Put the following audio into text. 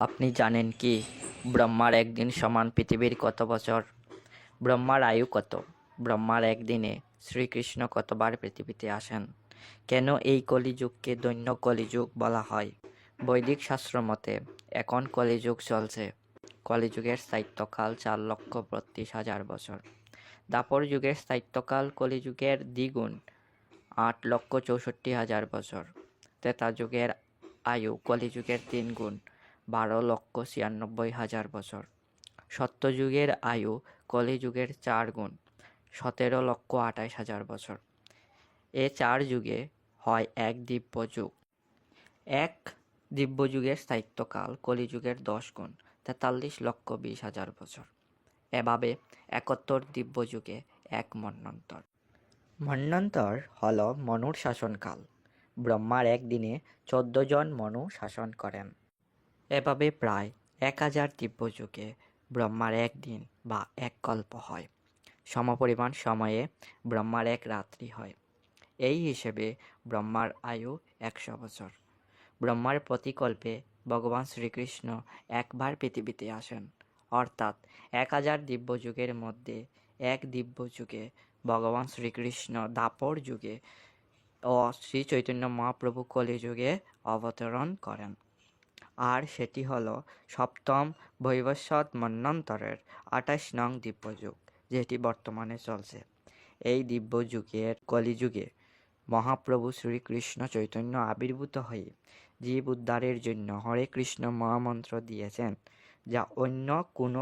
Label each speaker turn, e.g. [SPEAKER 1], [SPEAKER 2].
[SPEAKER 1] আপনি জানেন কি, ব্রহ্মার একদিন সমান পৃথিবীর কত বছর? ব্রহ্মার আয়ু কত? ব্রহ্মার একদিনে শ্রীকৃষ্ণ কতবার পৃথিবীতে আসেন? কেন এই কলিযুগকে দৈন্য কলিযুগ বলা হয়? বৈদিক শাস্ত্র মতে, এখন কলিযুগ চলছে। কলিযুগের স্থায়িত্বকাল চার লক্ষ বত্রিশ হাজার বছর। দাপর যুগের স্থায়িত্বকাল কলিযুগের দ্বিগুণ, আট লক্ষ চৌষট্টি হাজার বছর। ত্রেতা যুগের আয়ু কলিযুগের তিন গুণ বারো লক্ষ ছিয়ানব্বই হাজার বছর। সত্যযুগের আয়ু কলিযুগের চার গুণ, সতেরো লক্ষ আঠাশ হাজার বছর। এ চার যুগে হয় এক দিব্য যুগ এক দিব্য যুগের স্থায়িত্বকাল কলিযুগের দশ গুণ, তেতাল্লিশ লক্ষ বিশ হাজার বছর। এভাবে একাত্তর দিব্য যুগে এক মন্বন্তর মন্বন্তর হল মনুর শাসনকাল। ব্রহ্মার একদিনে চোদ্দ জন মনু শাসন করেন। এভাবে প্রায় এক হাজার দিব্য যুগে ব্রহ্মার একদিন বা এক কল্প হয়। সমপরিমাণ সময়ে ব্রহ্মার এক রাত্রি হয়। এই হিসেবে ব্রহ্মার আয়ু একশো বছর। ব্রহ্মার প্রতিকল্পে ভগবান শ্রীকৃষ্ণ একবার পৃথিবীতে আসেন। অর্থাৎ এক হাজার দিব্য যুগের মধ্যে এক দিব্য যুগে ভগবান শ্রীকৃষ্ণ দাপর যুগে ও শ্রী চৈতন্য মহাপ্রভু কলিযুগে অবতরণ করেন। আর সেটি হল সপ্তম বৈবস্বত মন্বন্তরের আঠাশ নং দিব্যযুগ, যেটি বর্তমানে চলছে। এই দিব্যযুগের কলিযুগে মহাপ্রভু শ্রীকৃষ্ণ চৈতন্য আবির্ভূত হয়ে জীব উদ্ধারের জন্য হরে কৃষ্ণ মহামন্ত্র দিয়েছেন, যা অন্য কোনো